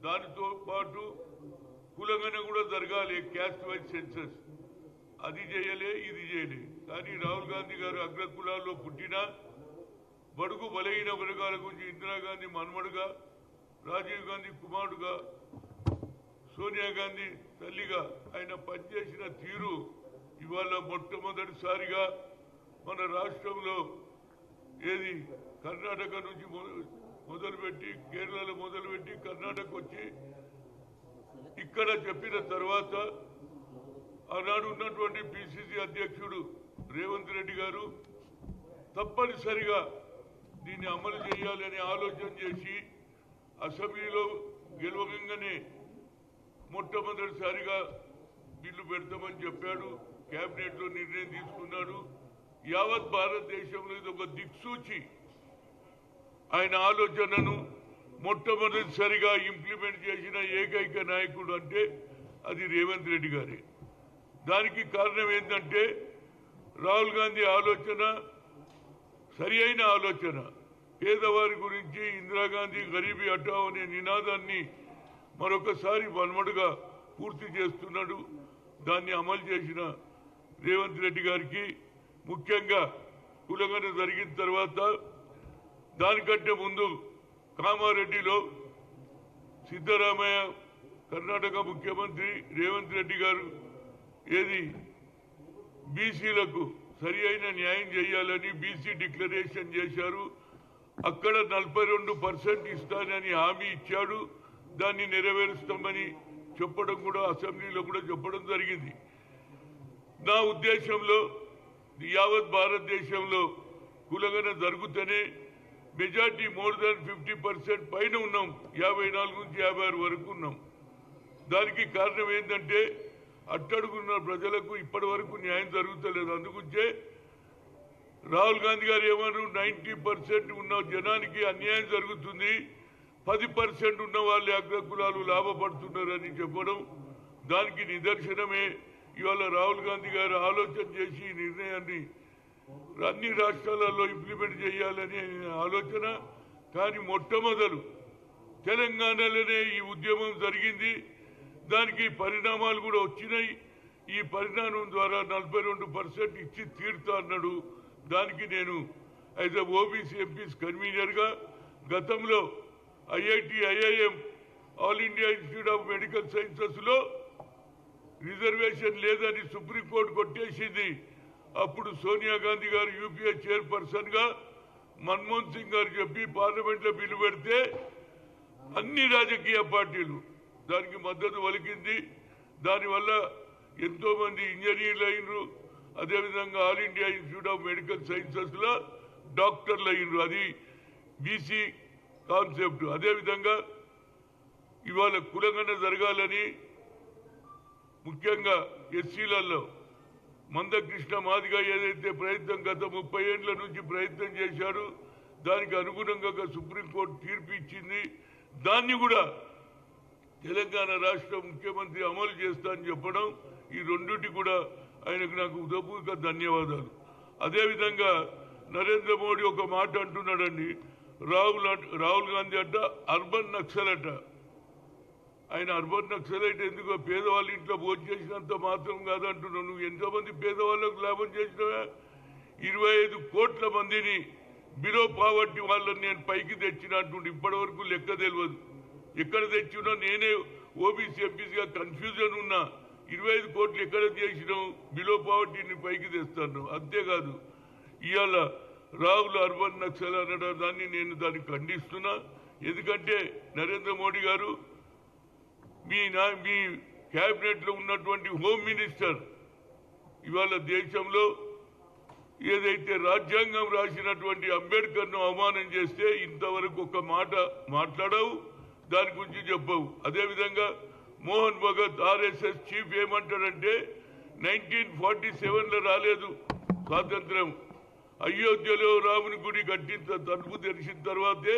దానితో పాటు కులమైన కూడా జరగాలి క్యాస్ట్ వైజ్ సెన్సస్ అది చేయలే ఇది చేయలే. కానీ రాహుల్ గాంధీ గారు అగ్ర కులాల్లో పుట్టినా బడుగు బలహీన వర్గాల గురించి ఇందిరాగాంధీ మన్మడుగా రాజీవ్ గాంధీ కుమారుడుగా సోనియా గాంధీ తల్లిగా ఆయన పనిచేసిన తీరు ఇవాళ మొట్టమొదటిసారిగా మన రాష్ట్రంలో ఏది కర్ణాటక నుంచి మొదలుపెట్టి కేరళలో మొదలుపెట్టి కర్ణాటక వచ్చి ఇక్కడ చెప్పిన తర్వాత ఆనాడు ఉన్నటువంటి పిసిసి అధ్యక్షుడు రేవంత్ రెడ్డి గారు తప్పనిసరిగా దీన్ని అమలు చేయాలని ఆలోచన చేసి అసెంబ్లీలో గెలవగానే మొట్టమొదటిసారిగా బిల్లు పెడతామని చెప్పాడు కేబినెట్లో నిర్ణయం తీసుకున్నాడు. యావత్ భారతదేశంలో ఇది ఒక దిక్సూచి. ఆయన ఆలోచనను మొట్టమొదటిసారిగా ఇంప్లిమెంట్ చేసిన ఏకైక నాయకుడు అంటే అది రేవంత్ రెడ్డి గారే. దానికి కారణం ఏంటంటే రాహుల్ గాంధీ ఆలోచన సరి అయిన ఆలోచన. పేదవారి గురించి ఇందిరాగాంధీ గరీబీ హటావ్ అనే నినాదాన్ని మరొకసారి వన్మడుగా పూర్తి చేస్తున్నాడు. దాన్ని అమలు చేసిన రేవంత్ రెడ్డి గారికి ముఖ్యంగా కులగన జరిగిన తర్వాత దానికంటే ముందు కామారెడ్డిలో సిద్ధరామయ్య కర్ణాటక ముఖ్యమంత్రి రేవంత్ రెడ్డి గారు ఏది బీసీలకు సరి అయిన న్యాయం చేయాలని బీసీ డిక్లరేషన్ చేశారు. అక్కడ నలభై రెండు పర్సెంట్ ఇస్తానని హామీ ఇచ్చాడు. దాన్ని నెరవేరుస్తామని చెప్పడం కూడా అసెంబ్లీలో కూడా చెప్పడం జరిగింది. నా ఉద్దేశంలో యావత్ భారతదేశంలో కులగన జరుగుతూనే majority more than fifty percent పైన ఉన్నాం. యాభై నాలుగు నుంచి యాభై ఆరు వరకు ఉన్నాం. దానికి కారణం ఏంటంటే అట్టడుగున్న ప్రజలకు ఇప్పటి వరకు న్యాయం జరుగుతలేదు. అందుకుంచే రాహుల్ గాంధీ గారు ఏమన్నారు? నైన్టీ పర్సెంట్ ఉన్న జనానికి అన్యాయం జరుగుతుంది. పది పర్సెంట్ ఉన్న వాళ్ళే అగ్రకులాలు లాభపడుతున్నారని చెప్పడం దానికి నిదర్శనమే. ఇవాళ రాహుల్ గాంధీ గారు ఆలోచన చేసి ఈ నిర్ణయాన్ని అన్ని రాష్ట్రాలలో ఇంప్లిమెంట్ చేయాలని ఆలోచన కానీ మొట్టమొదలు తెలంగాణలోనే ఈ ఉద్యమం జరిగింది. దానికి పరిణామాలు కూడా వచ్చినాయి. ఈ పరిణామం ద్వారా నలభై రెండు పర్సెంట్ ఇచ్చి తీరుతా అన్నాడు. దానికి నేను యాజ్ అ ఓబీసీ ఎంపీస్ కన్వీనర్గా గతంలో IIT IIM all India institute of medical సైన్సెస్లో reservation లేదని సుప్రీంకోర్టు కొట్టేసింది. అప్పుడు సోనియా గాంధీ గారు యూపీఏ చైర్పర్సన్గా మన్మోహన్ సింగ్ గారు చెప్పి పార్లమెంట్లో బిల్లు పెడితే అన్ని రాజకీయ పార్టీలు దానికి మద్దతు వలికింది దానివల్ల ఎంతో మంది ఇంజనీర్లు అయినరు. అదేవిధంగా all India institute of medical సైన్సెస్లో డాక్టర్లు అయినరు. అది బీసీ కాన్సెప్ట్. అదేవిధంగా ఇవాళ కులగన జరగాలని ముఖ్యంగా ఎస్సీలలో మందకృష్ణ మాదిగా ఏదైతే ప్రయత్నం గత ముప్పై ఏళ్ళ నుంచి ప్రయత్నం చేశాడు దానికి అనుగుణంగా ఒక సుప్రీంకోర్టు తీర్పు ఇచ్చింది. దాన్ని కూడా తెలంగాణ రాష్ట్ర ముఖ్యమంత్రి అమలు చేస్తా అని చెప్పడం ఈ రెండుటి కూడా ఆయనకు నాకు ఉదపూర్వక ధన్యవాదాలు. అదేవిధంగా నరేంద్ర మోడీ ఒక మాట అంటున్నాడండి రాహుల్ రాహుల్ గాంధీ అంట అర్బన్ నక్సల్ అట. ఆయన అర్బన్ నక్సలైట్ ఎందుకో పేదవాళ్ళ ఇంట్లో భోజనం చేసినంత మాత్రం కాదంటున్నావు. నువ్వు ఎంతో మంది పేదవాళ్ళకు లాభం చేసినావా? ఇరవై ఐదు కోట్ల మందిని బిలో పావర్టీ వాళ్ళని నేను పైకి తెచ్చిన ఇప్పటివరకు లెక్క తెలియదు ఎక్కడ తెచ్చినా నేనే ఓబీసీ ఎంపీసీగా కన్ఫ్యూజన్ ఉన్నా. ఇరవై ఐదు కోట్లు ఎక్కడ చేసినావు? బిలో పావర్టీని పైకి తెస్తాను. అంతేకాదు ఇవాళ రాహుల్ అర్బన్ నక్సల్ అనడం దాన్ని నేను దాన్ని ఖండిస్తున్నా. ఎందుకంటే నరేంద్ర మోడీ గారు మీ నా మీ క్యాబినెట్లో ఉన్నటువంటి హోమ్ మినిస్టర్ ఇవాళ దేశంలో ఏదైతే రాజ్యాంగం రాసినటువంటి అంబేద్కర్ను అవమానం చేస్తే ఇంతవరకు ఒక మాట మాట్లాడవు దాని గురించి చెప్పవు. అదేవిధంగా మోహన్ భగత్ ఆర్ఎస్ఎస్ చీఫ్ ఏమంటాడంటే నైన్టీన్ ఫార్టీ సెవెన్లో రాలేదు స్వాతంత్రం. అయోధ్యలో రాముని గుడి కట్టిన తలుపు తెరిచిన తర్వాతే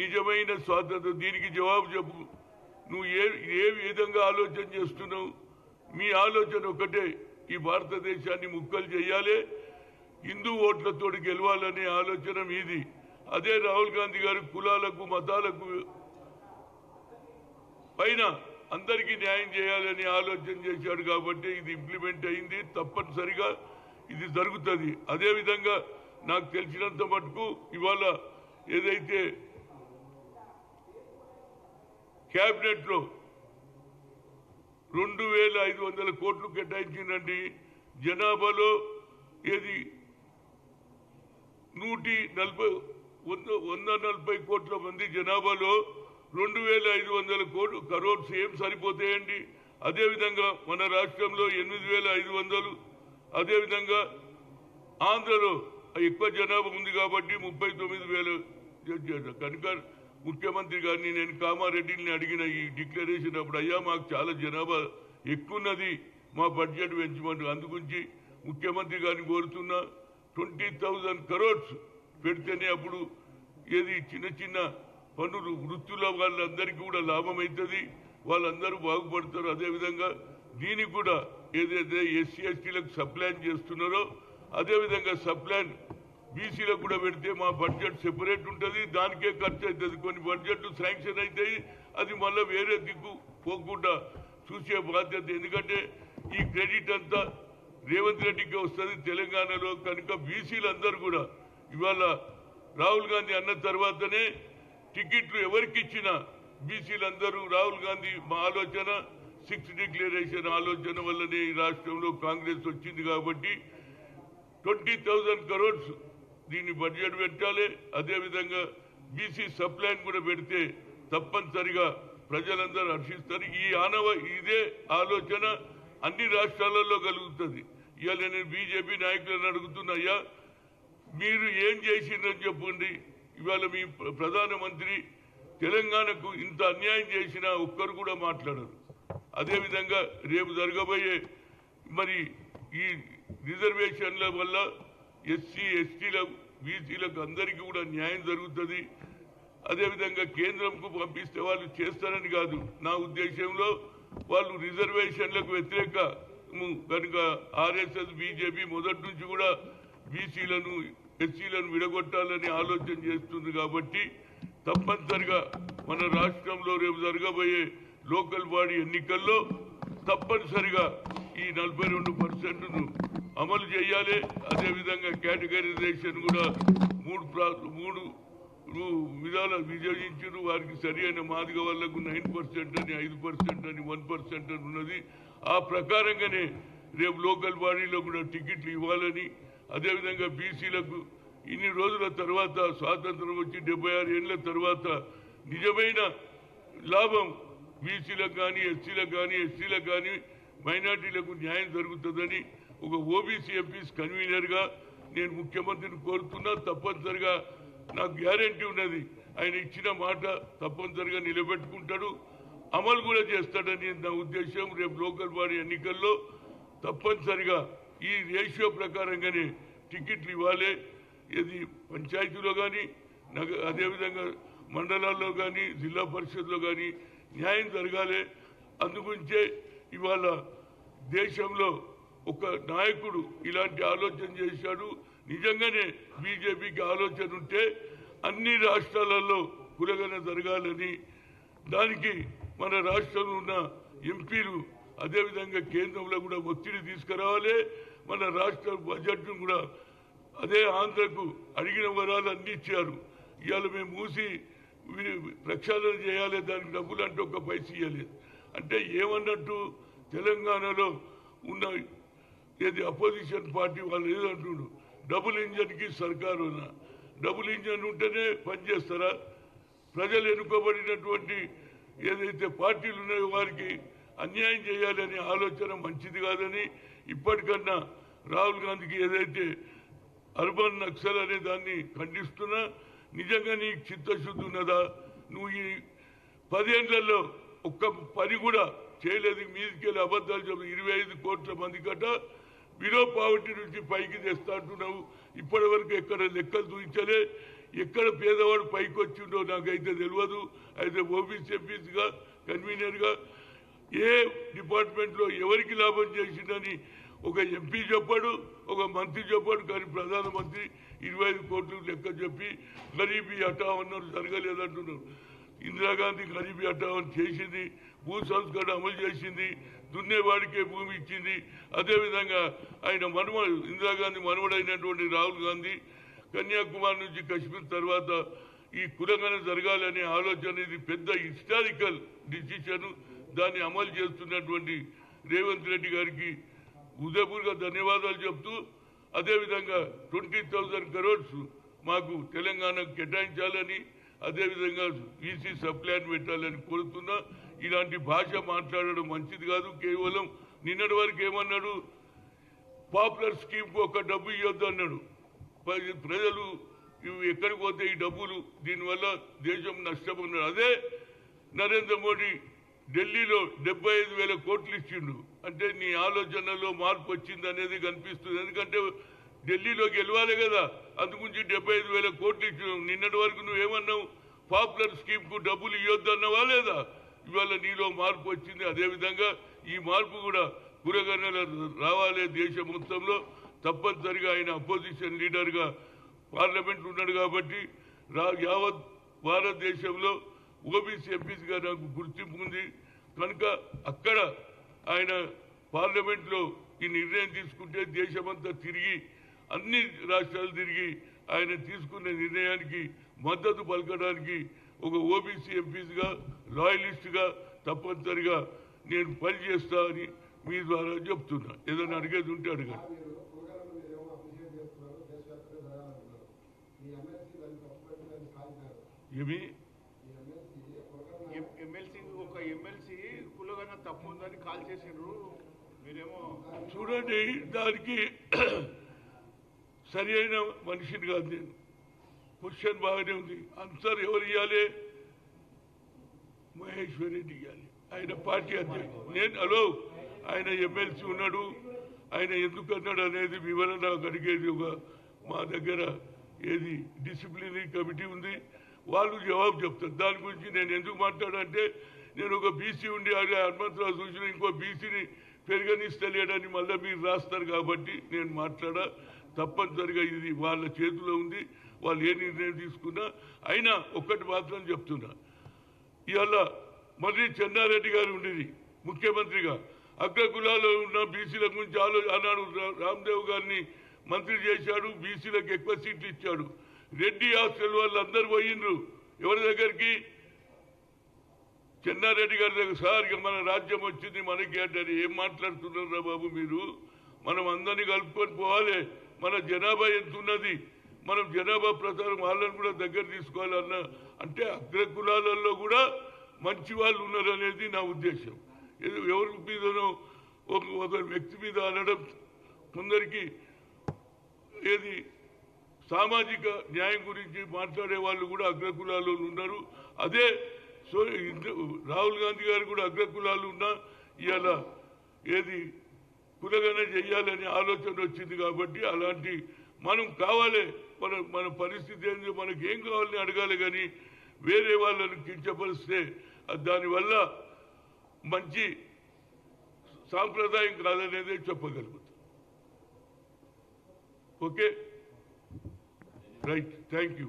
నిజమైన స్వాతంత్రం. దీనికి జవాబు చెప్పు. నువ్వు ఏ ఏ విధంగా ఆలోచన చేస్తున్నావు? మీ ఆలోచన ఒకటే ఈ భారతదేశాన్ని ముక్కలు చేయాలి హిందూ ఓట్లతో గెలవాలనే ఆలోచన మీది. అదే రాహుల్ గాంధీ గారు కులాలకు మతాలకు పైన అందరికీ న్యాయం చేయాలని ఆలోచన చేశాడు కాబట్టి ఇది ఇంప్లిమెంట్ అయింది తప్పనిసరిగా ఇది జరుగుతుంది. అదేవిధంగా నాకు తెలిసినంత మటుకు ఇవాళ ఏదైతే క్యాబినెట్లో రెండు వేల ఐదు వందల కోట్లు కేటాయించిందండి. జనాభాలో ఏది? నూటి నలభై వంద వంద నలభై కోట్ల మంది జనాభాలో రెండు వేల ఐదు వందల కోట్లు కరోడ్స్ ఏం సరిపోతాయండి. అదేవిధంగా మన రాష్ట్రంలో ఎనిమిది వేల ఐదు వందలు అదేవిధంగా ఆంధ్రలో ఎక్కువ జనాభా ఉంది కాబట్టి ముప్పై తొమ్మిది వేలు కనుక ముఖ్యమంత్రి గారిని నేను కామారెడ్డిని అడిగిన ఈ డిక్లరేషన్ అప్పుడు అయ్యా మాకు చాలా జనాభా ఎక్కువన్నది మా బడ్జెట్ పెంచమని. అందుగురించి ముఖ్యమంత్రి గారిని కోరుతున్నా ట్వంటీ థౌజండ్ కరోడ్స్ పెడితేనే అప్పుడు ఏది చిన్న చిన్న పనులు వృత్తుల వాళ్ళందరికీ కూడా లాభం అవుతుంది వాళ్ళందరూ బాగుపడతారు. అదేవిధంగా దీనికి కూడా ఏదైతే ఎస్సీ ఎస్టీలకు సప్లాన్ చేస్తున్నారో అదేవిధంగా సప్లాన్ బీసీలకు కూడా పెడితే మా బడ్జెట్ సెపరేట్ ఉంటుంది దానికే ఖర్చు అవుతుంది కొన్ని బడ్జెట్లు శాంక్షన్ అవుతాయి అది మళ్ళీ వేరే దిక్కు పోకుండా చూసే బాధ్యత. ఎందుకంటే ఈ క్రెడిట్ అంతా రేవంత్ రెడ్డికి వస్తుంది తెలంగాణలో కనుక బీసీలందరూ కూడా. ఇవాళ రాహుల్ గాంధీ అన్న తర్వాతనే టికెట్లు ఎవరికి ఇచ్చినా బీసీలందరూ రాహుల్ గాంధీ మా ఆలోచన సిక్స్ డిక్లరేషన్ ఆలోచన వల్లనే ఈ రాష్ట్రంలో కాంగ్రెస్ వచ్చింది కాబట్టి ట్వంటీ థౌజండ్ కరోడ్స్ దీన్ని బడ్జెట్ పెట్టాలి. అదేవిధంగా బీసీ సప్లైన్ కూడా పెడితే తప్పనిసరిగా ప్రజలందరూ హర్షిస్తారు. ఈ ఆనవ ఇదే ఆలోచన అన్ని రాష్ట్రాలలో కలుగుతుంది. ఇవాళ నేను బీజేపీ నాయకులను అడుగుతున్నా మీరు ఏం చేసిండ్రని చెప్పండి. ఇవాళ మీ ప్రధానమంత్రి తెలంగాణకు ఇంత అన్యాయం చేసినా ఒక్కరు కూడా మాట్లాడరు. అదేవిధంగా రేపు జరగబోయే మరి ఈ రిజర్వేషన్ల వల్ల ఎస్సీ ఎస్టీలకు బీసీలకు అందరికీ కూడా న్యాయం జరుగుతుంది. అదేవిధంగా కేంద్రంకు పంపిస్తే వాళ్ళు చేస్తారని కాదు. నా ఉద్దేశంలో వాళ్ళు రిజర్వేషన్లకు వ్యతిరేక కనుక ఆర్ఎస్ఎస్ బీజేపీ మొదటి నుంచి కూడా బీసీలను ఎస్సీలను విడగొట్టాలని ఆలోచన చేస్తుంది కాబట్టి తప్పనిసరిగా మన రాష్ట్రంలో రేపు జరగబోయే లోకల్ బాడీ ఎన్నికల్లో తప్పనిసరిగా ఈ నలభై రెండు పర్సెంట్ను అమలు చేయాలి. అదేవిధంగా కేటగరైజేషన్ కూడా మూడు ప్రా- మూడు విధాలు విభజించారు వారికి సరి అయిన మాదిగ వాళ్ళకు నైన్ పర్సెంట్ అని ఐదు పర్సెంట్ అని వన్ పర్సెంట్ అని ఉన్నది. ఆ ప్రకారంగానే రేపు లోకల్ బాడీలో కూడా టికెట్లు ఇవ్వాలని అదేవిధంగా బీసీలకు ఇన్ని రోజుల తర్వాత స్వాతంత్రం వచ్చి డెబ్బై ఆరు ఏళ్ళ తర్వాత నిజమైన లాభం బీసీలకు కానీ ఎస్సీలకు కానీ ఎస్సీలకు కానీ మైనార్టీలకు న్యాయం జరుగుతుందని ఒక ఓబీసీ ఎంపీస్ కన్వీనర్గా నేను ముఖ్యమంత్రిని కోరుతున్నా తప్పనిసరిగా. నాకు గ్యారంటీ ఉన్నది. ఆయన ఇచ్చిన మాట తప్పనిసరిగా నిలబెట్టుకుంటాడు. అమలు కూడా చేస్తాడని నా ఉద్దేశం. రేపు లోకల్ బాడీ ఎన్నికల్లో తప్పనిసరిగా ఈ రేషియో ప్రకారంగానే టికెట్లు ఇవ్వాలి. ఇది పంచాయతీలో కానీ నగ అదేవిధంగా మండలాల్లో కానీ జిల్లా పరిషత్లో కానీ న్యాయం జరగాలి. అందుగురించే ఇవాళ దేశంలో ఒక నాయకుడు ఇలాంటి ఆలోచన చేశాడు. నిజంగానే బీజేపీకి ఆలోచన ఉంటే అన్ని రాష్ట్రాలలో కులగన జరగాలని దానికి మన రాష్ట్రంలో ఉన్న ఎంపీలు అదేవిధంగా కేంద్రంలో కూడా ఒత్తిడి తీసుకురావాలి. మన రాష్ట్ర బడ్జెట్ను కూడా అదే ఆంధ్రకు అడిగిన వరాలు అన్ని ఇచ్చారు. ఇవాళ మేము మూసి ప్రక్షాళన చేయాలి దానికి డబ్బులు అంటే ఒక పైస ఇవ్వలేదు అంటే ఏమన్నట్టు తెలంగాణలో ఉన్న ఏది అపోజిషన్ పార్టీ వాళ్ళు ఏదంటుండ్రు డబుల్ ఇంజన్కి సర్కారు ఉన్న డబుల్ ఇంజన్ ఉంటేనే పనిచేస్తారా ప్రజలు ఎన్నుకోబడినటువంటి ఏదైతే పార్టీలు ఉన్నాయో వారికి అన్యాయం చేయాలనే ఆలోచన మంచిది కాదని ఇప్పటికన్నా రాహుల్ గాంధీకి ఏదైతే అర్బన్ నక్సల్ అనే దాన్ని ఖండిస్తున్నా నిజంగా నీకు చిత్తశుద్ధి ఉన్నదా? నువ్వు ఈ పదేళ్ళలో ఒక్క పని కూడా చేయలేదు. మీదికెళ్ళి అబద్ధాలు చెప్పి ఇరవై ఐదు కోట్ల మంది కట్ట బిలో పావర్టీ నుంచి పైకి తెస్తా అంటున్నావు. ఇప్పటి వరకు ఎక్కడ లెక్కలు చూపించలే. ఎక్కడ పేదవాడు పైకి వచ్చిండో నాకైతే తెలియదు అయితే ఓబీసీ ఎంపీస్గా కన్వీనర్గా ఏ డిపార్ట్మెంట్లో ఎవరికి లాభం చేసిందని ఒక ఎంపీ చెప్పాడు ఒక మంత్రి చెప్పాడు కానీ ప్రధానమంత్రి ఇరవై ఐదు కోట్లు లెక్క చెప్పి గరీబీ హఠా అన్నారు జరగలేదంటున్నారు. ఇందిరాగాంధీ గరీబీ హఠావని చేసింది భూ సంస్కరణ అమలు చేసింది దున్నేవాడికే భూమి ఇచ్చింది. అదేవిధంగా ఆయన మనుమ ఇందిరాగాంధీ మనుమడైనటువంటి రాహుల్ గాంధీ కన్యాకుమారి నుంచి కశ్మీర్ తర్వాత ఈ కులగన జరగాలనే ఆలోచన ఇది పెద్ద హిస్టారికల్ డిసిషన్ దాన్ని అమలు చేస్తున్నటువంటి రేవంత్ రెడ్డి గారికి ఉదయపూర్గా ధన్యవాదాలు చెప్తూ అదేవిధంగా ట్వంటీ థౌజండ్ కరోడ్స్ మాకు తెలంగాణకు కేటాయించాలని అదేవిధంగా ఈసీ సప్లాన్ పెట్టాలని కోరుతున్నా. ఇలాంటి భాష మాట్లాడడం మంచిది కాదు. కేవలం నిన్నటి వరకు ఏమన్నాడు? పాపులర్ స్కీమ్కి ఒక డబ్బు ఇవ్వద్దు అన్నాడు. ప్రజలు ఇవి ఎక్కడికి పోతే ఈ డబ్బులు దీనివల్ల దేశం నష్టపోన్నాడు అదే నరేంద్ర మోడీ ఢిల్లీలో డెబ్బై ఐదు వేల కోట్లు ఇచ్చిండు. అంటే నీ ఆలోచనలో మార్పు వచ్చింది అనేది కనిపిస్తుంది. ఎందుకంటే ఢిల్లీలో గెలవాలి కదా. అందుగురించి డెబ్బై ఐదు వేల కోట్లు ఇచ్చినావు నిన్నటి వరకు నువ్వేమన్నావు? పాపులర్ స్కీమ్కు డబ్బులు ఇవ్వద్దు అన్నవా లేదా? ఇవాళ నీలో మార్పు వచ్చింది. అదేవిధంగా ఈ మార్పు కూడా కూరగన్నెల రావాలి దేశం మొత్తంలో. తప్పనిసరిగా ఆయన అపోజిషన్ లీడర్గా పార్లమెంట్ ఉన్నాడు కాబట్టి రా యావత్ భారతదేశంలో ఓబీసీ ఎంపీసీగా నాకు గుర్తింపు ఉంది. కనుక అక్కడ ఆయన పార్లమెంట్లో ఈ నిర్ణయం తీసుకుంటే దేశమంతా తిరిగి అన్ని రాష్ట్రాలు తిరిగి ఆయన తీసుకున్న నిర్ణయానికి మద్దతు పలకడానికి ఒక ఓబీసీ ఎంపీసీగా లాయలిస్ట్గా తప్పనిసరిగా నేను పనిచేస్తా అని మీ ద్వారా చెప్తున్నా. ఏదైనా అడిగేది ఉంటే అడగండి. ఏమి మీ ఎమ్మెల్సీ కులగలను ఎం- ఎమ్మెల్సీ ఒక ఎమ్మెల్సీ కులగన తప్పు ఉందని కాల్ చేసిండ్రు. మీరేమో చూడండి దానికి సరి అయిన మనిషిని కాదు నేను. క్వశ్చన్ బాగానే ఉంది. ఆన్సర్ ఎవరు ఇవ్వాలి మహేశ్వర్ రెడ్డి ఇవ్వాలి ఆయన పార్టీ అధ్యక్షుడు. నేను హలో ఆయన ఎమ్మెల్సీ ఉన్నాడు. ఆయన ఎందుకు అన్నాడు అనేది వివరణ నాకు అడిగేది ఒక మా దగ్గర ఏది డిసిప్లినరీ కమిటీ ఉంది. వాళ్ళు జవాబు చెప్తారు. దాని గురించి నేను ఎందుకు మాట్లాడంటే నేను ఒక బీసీ ఉండి అదే హనుమంతరావు చూసిన ఇంకో బీసీని పెరగనిస్తలేడని మళ్ళీ మీరు రాస్తారు కాబట్టి నేను మాట్లాడా. తప్పనిసరిగా ఇది వాళ్ళ చేతిలో ఉంది. వాళ్ళు ఏ నిర్ణయం తీసుకున్నా అయినా ఒక్కటి మాత్రం చెప్తున్నా. ఇవాళ మళ్ళీ చెన్నారెడ్డి గారు ఉండేది ముఖ్యమంత్రిగా. అగ్రకులాల్లో ఉన్న బీసీల గురించి ఆలో ఆనాడు రామ్దేవ్ గారిని మంత్రి చేశాడు బీసీలకు ఎక్కువ సీట్లు ఇచ్చాడు. రెడ్డి హాస్టల్ వాళ్ళు అందరు పోయిండ్రు. ఎవరి దగ్గరికి? చెన్నారెడ్డి గారి దగ్గర. సార్ మన రాజ్యం వచ్చింది మనకి అంటే ఏం మాట్లాడుతున్నారా బాబు మీరు? మనం అందరినీ కలుపుకొని పోవాలి. మన జనాభా ఎంత ఉన్నది మనం జనాభా ప్రకారం వాళ్ళని కూడా దగ్గర తీసుకోవాలన్న అంటే అగ్రకులాలలో కూడా మంచి వాళ్ళు ఉన్నారు అనేది నా ఉద్దేశం. ఎవరి మీదనో ఒక ఒక వ్యక్తి మీద అనడం కొందరికి ఏది సామాజిక న్యాయం గురించి మాట్లాడే వాళ్ళు కూడా అగ్రకులాలు ఉన్నారు. అదే సో ఇంత- రాహుల్ గాంధీ గారు కూడా అగ్రకులాలు ఉన్నా ఇవాళ ఏది కులగన చెయ్యాలనే ఆలోచన వచ్చింది కాబట్టి అలాంటి మనం కావాలి మన మన పరిస్థితి ఏంది? మనకి ఏం కావాలని అడగాలి కానీ వేరే వాళ్ళని కించపరిస్తే దానివల్ల మంచి సాంప్రదాయం కాదనేది చెప్పగలుగుతాం. ఓకే? రైట్. Thank you